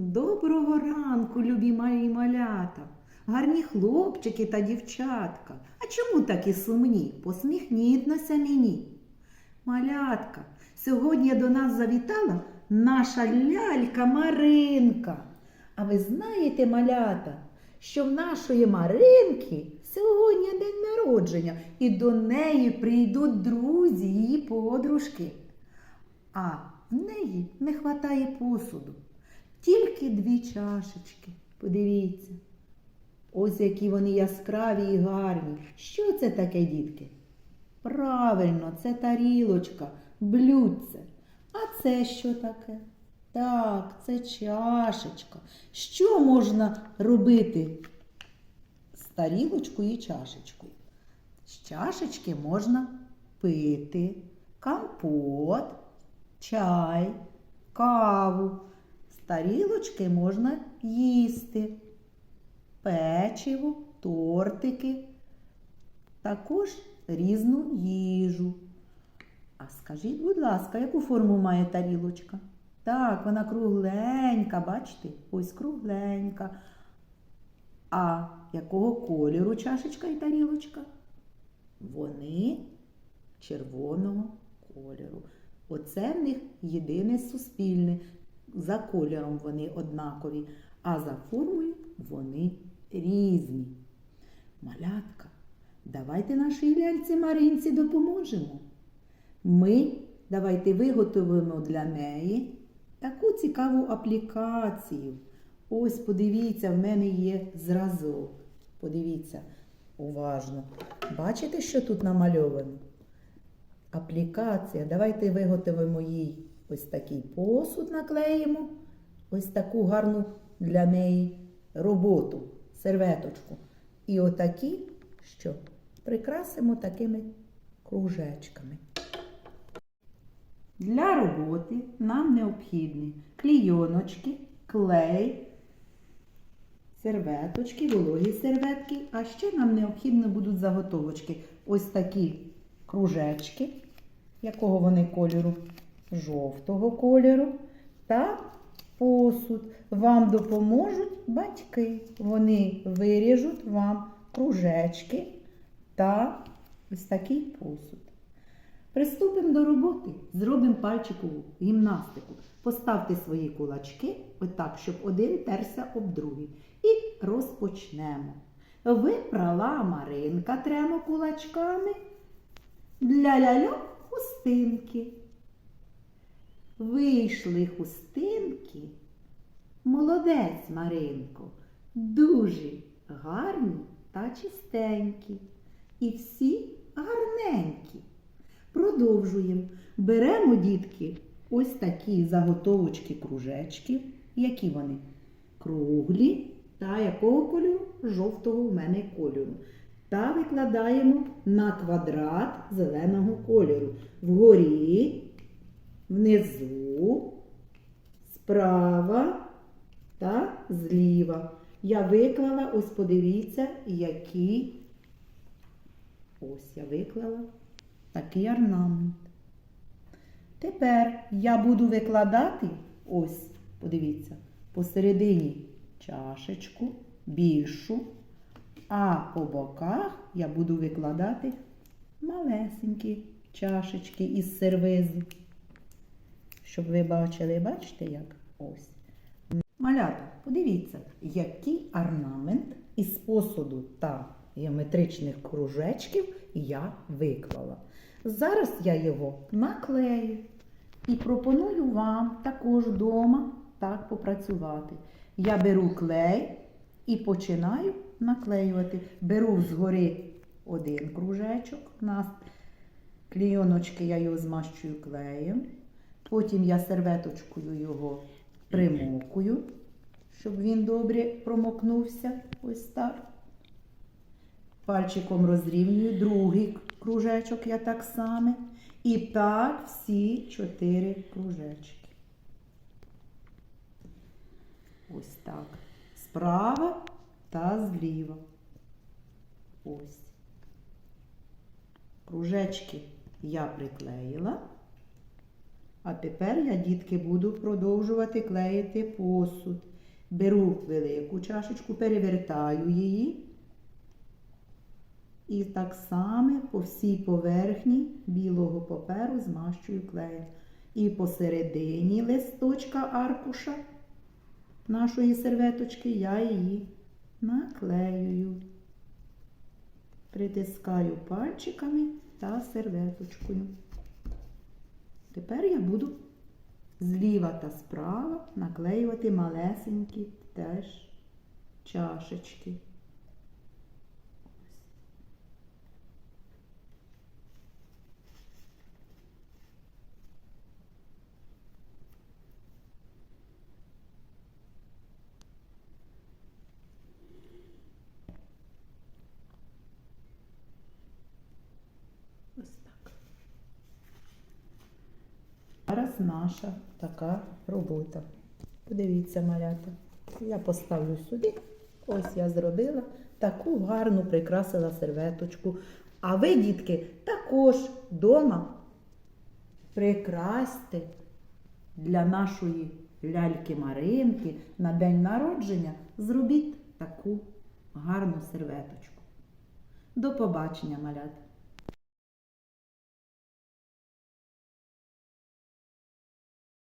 Доброго ранку, любі мої малята, гарні хлопчики та дівчатка. А чому такі сумні? Посміхніть мені. Малятка, сьогодні до нас завітала наша лялька Маринка. А ви знаєте, малята, що в нашої Маринки сьогодні день народження, і до неї прийдуть друзі, її подружки. А в неї не вистачає посуду. Тільки дві чашечки. Подивіться. Ось які вони яскраві і гарні. Що це таке, дітки? Правильно, це тарілочка, блюдце. А це що таке? Так, це чашечка. Що можна робити з тарілочкою і чашечкою? З чашечки можна пити компот, чай, каву. Тарілочки можна їсти печиво, тортики, також різну їжу. А скажіть, будь ласка, яку форму має тарілочка? Так, вона кругленька, бачите? Ось кругленька. А якого кольору чашечка і тарілочка? Вони червоного кольору. Оце в них єдине суспільне. За кольором вони однакові, а за формою вони різні. Малятка, давайте нашій ляльці Маринці допоможемо. Ми давайте виготовимо для неї таку цікаву аплікацію. Ось подивіться, в мене є зразок. Подивіться уважно. Бачите, що тут намальовано? Аплікація. Давайте виготовимо їй ось такий посуд, наклеїмо, ось таку гарну для неї роботу, серветочку. І отакі, що прикрасимо такими кружечками. Для роботи нам необхідні клійоночки, клей, серветочки, вологі серветки, а ще нам необхідні будуть заготовочки. Ось такі кружечки, якого вони кольору? Жовтого кольору. Та посуд. Вам допоможуть батьки. Вони виріжуть вам кружечки та ось такий посуд. Приступимо до роботи. Зробимо пальчикову гімнастику. Поставте свої кулачки отак, щоб один терся об другий. І розпочнемо. Випрала Маринка тремо кулачками. Для ляльок хустинки. Вийшли хустинки. Молодець, Маринко, дуже гарні та чистенькі. І всі гарненькі. Продовжуємо. Беремо, дітки, ось такі заготовочки кружечків. Які вони? Круглі та якого кольору? Жовтого в мене кольору. Та викладаємо на квадрат зеленого кольору. Вгорі, внизу, справа та зліва. Я виклала, ось подивіться, які. Ось я виклала такий орнамент. Тепер я буду викладати, ось, подивіться, посередині чашечку більшу, а по боках я буду викладати малесенькі чашечки із сервизу. Щоб ви бачили, бачите як? Ось. Малята, подивіться, який орнамент із посуду та геометричних кружечків я виклала. Зараз я його наклею і пропоную вам також вдома так попрацювати. Я беру клей і починаю наклеювати. Беру згори один кружечок, на клійоночки я його змащую клеєм. Потім я серветочкою його примокую, щоб він добре промокнувся. Ось так. Пальчиком розрівнюю другий кружечок я так само. І так всі чотири кружечки. Ось так. Справа та зліва. Ось. Кружечки я приклеїла. А тепер я, дітки, буду продовжувати клеїти посуд. Беру велику чашечку, перевертаю її. І так само по всій поверхні білого паперу змащую клеєм. І посередині листочка аркуша нашої серветочки я її наклеюю. Притискаю пальчиками та серветочкою. Тепер я буду зліва та справа наклеювати малесенькі теж чашечки. Зараз наша така робота. Подивіться, малята. Я поставлю сюди. Ось я зробила таку гарну прикрасила серветочку. А ви, дітки, також вдома прикрасьте для нашої ляльки Маринки на день народження. Зробіть таку гарну серветочку. До побачення, малята!